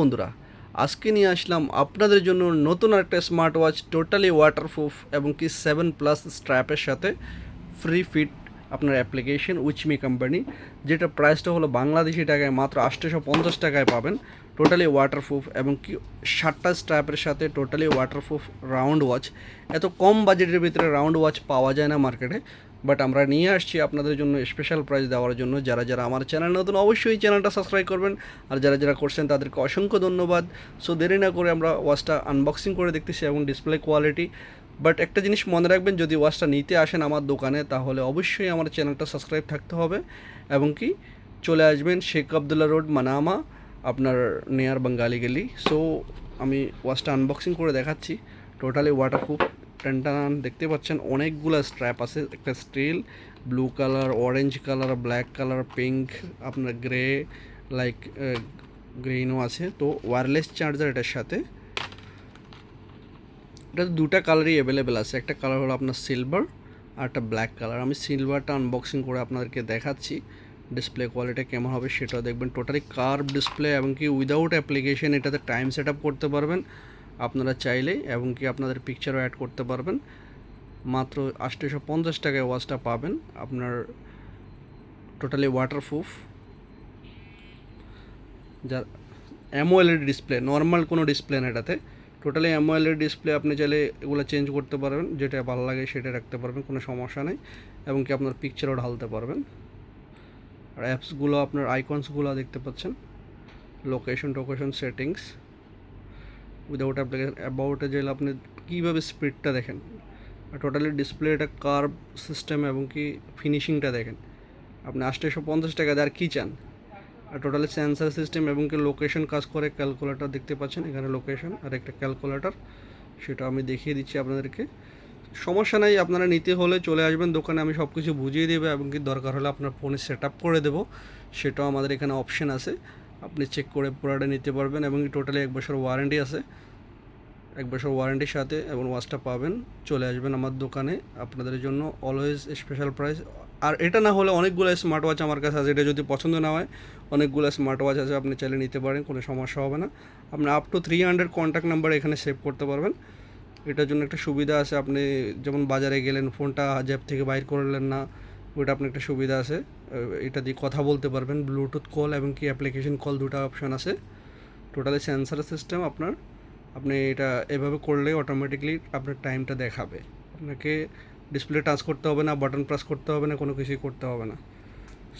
বন্ধুরা, আজকে নিয়ে আসলাম আপনাদের জন্য নতুন একটা স্মার্ট ওয়াচ টোটালি ওয়াটারপ্রুফ এবং কি সেভেন প্লাস স্ট্র্যাপের সাথে ফ্রি ফিট আপনার অ্যাপ্লিকেশন উইচমি কোম্পানি যেটা প্রাইসটা হলো বাংলাদেশি টাকায় মাত্র আটশোশো পঞ্চাশ টাকায় পাবেন। টোটালি ওয়াটারপ্রুফ এবং কি ষাটটা স্ট্র্যাপের সাথে টোটালি ওয়াটারপ্রুফ রাউন্ড ওয়াচ এত কম বাজেটের ভিতরে রাউন্ড ওয়াচ পাওয়া যায় না মার্কেটে বাট আমরা নিয়ে আসছি আপনাদের জন্য স্পেশাল প্রাইজ দেওয়ার জন্য। যারা যারা আমার চ্যানেল নতুন, অবশ্যই চ্যানেলটা সাবস্ক্রাইব করবেন। আর যারা যারা করছেন, তাদেরকে অসংখ্য ধন্যবাদ। সো দেরি না করে আমরা ওয়াচটা আনবক্সিং করে দেখতেছি এবং ডিসপ্লে কোয়ালিটি বাট একটা জিনিস মনে রাখবেন, যদি ওয়াচটা নিতে আসেন আমার দোকানে, তাহলে অবশ্যই আমার চ্যানেলটা সাবস্ক্রাইব থাকতে হবে। এবং কি, চলে আসবেন শেখ আবদুল্লা রোড, মানামা, আপনার নেয়ার বাঙ্গালি গেলি। সো আমি ওয়াচটা আনবক্সিং করে দেখাচ্ছি। টোটালি ওয়াটারপ্রুফ টেনটান দেখতে পাচ্ছেন, অনেকগুলো স্ট্র্যাপ আছে, একটা steel blue colour orange colour black colour pink আপনার গ্রে লাইক গ্রিনও আছে। তো ওয়্যারলেস চার্জার এটার সাথে। এটা দুটা কালারই অ্যাভেলেবেল আছে, একটা কালার হলো আপনার সিলভার আর একটা ব্ল্যাক কালার আমি সিলভারটা আনবক্সিং করে আপনাদেরকে দেখাচ্ছি ডিসপ্লে কোয়ালিটি কেমন হবে সেটাও দেখবেন। টোটালি কার্ভ ডিসপ্লে এবং কি উইদাউট অ্যাপ্লিকেশন এটাতে টাইম সেট করতে পারবেন। আপনারা চাইলেই এবং কি আপনাদের পিকচারও অ্যাড করতে পারবেন। মাত্র আটশোশো পঞ্চাশ টাকায় ওয়াচটা পাবেন। আপনার টোটালি ওয়াটারপ্রুফ যার অ্যামোএলএড ডিসপ্লে নর্মাল কোনো ডিসপ্লে না এটাতে। টোটালি অ্যামোএলএড ডিসপ্লে আপনি চাইলে এগুলো চেঞ্জ করতে পারবেন। যেটা ভালো লাগে সেটা রাখতে পারবেন, কোনো সমস্যা নেই। এবং কি আপনার পিকচারও ঢালতে পারবেন। আর অ্যাপসগুলো আপনার আইকনসগুলো দেখতে পাচ্ছেন। লোকেশন টোকেশন সেটিংস উইদাউট অ্যাপ্লিকেশন অ্যাবাউটে গেলে আপনি কীভাবে স্পিডটা দেখেন? আর টোটালি ডিসপ্লেটা কার্ভ সিস্টেম এবং কি ফিনিশিংটা দেখেন। আপনি আটশোশো পঞ্চাশ টাকা আর কী চান? আর টোটালি সেন্সার সিস্টেম এবং কি লোকেশন কাজ করে ক্যালকুলেটর দেখতে পাচ্ছেন এখানে লোকেশন আর একটা ক্যালকুলেটর সেটা আমি দেখিয়ে দিচ্ছি আপনাদেরকে। সমস্যা নাই, আপনারা নিতে হলে চলে আসবেন, দোকানে আমি সব কিছু বুঝিয়ে দেবো এবং কি দরকার হলে আপনার ফোনে সেট আপ করে দেবো, সেটাও আমাদের এখানে অপশন আছে। আপনি চেক করে পুরোটা নিতে পারবেন এবং টোটালি এক বছর ওয়ারেন্টি আছে। এক বছর ওয়ারেন্টির সাথে এবং ওয়াচটা পাবেন। চলে আসবেন আমার দোকানে। আপনাদের জন্য অলওয়েজ স্পেশাল প্রাইস আর এটা না হলে অনেকগুলো স্মার্ট ওয়াচ আমার কাছে আছে। এটা যদি পছন্দ না হয়, অনেকগুলো স্মার্ট ওয়াচ আছে, আপনি চাইলে নিতে পারেন, কোনো সমস্যা হবে না। আপনি up to three hundred contact number এখানে সেভ করতে পারবেন। এটার জন্য একটা সুবিধা আছে। আপনি যেমন বাজারে গেলেন, ফোনটা জ্যাপ থেকে বাইর করলেন না, ওইটা আপনার একটা সুবিধা আছে। এটা দিয়ে কথা বলতে পারবেন ব্লুটুথ কল এবং কি অ্যাপ্লিকেশন কল দুটো অপশান আছে। টোটালি সেন্সার সিস্টেম আপনার, আপনি এটা এভাবে করলে অটোমেটিকলি আপনার টাইমটা দেখাবে। আপনাকে ডিসপ্লে টাচ করতে হবে না বাটন প্রেস করতে হবে না, কোনো কিছুই করতে হবে না।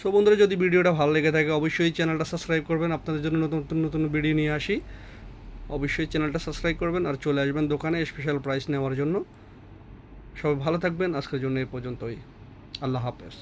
সো বন্ধুরা, যদি ভিডিওটা ভালো লেগে থাকে, অবশ্যই চ্যানেলটা সাবস্ক্রাইব করবেন। আপনাদের জন্য নতুন নতুন নতুন ভিডিও নিয়ে আসি। অবশ্যই চ্যানেলটা সাবস্ক্রাইব করবেন আর চলে আসবেন দোকানে স্পেশাল প্রাইস নেওয়ার জন্য। সবাই ভালো থাকবেন। আজকের জন্য এই পর্যন্তই। আল্লাহ হাফেজ।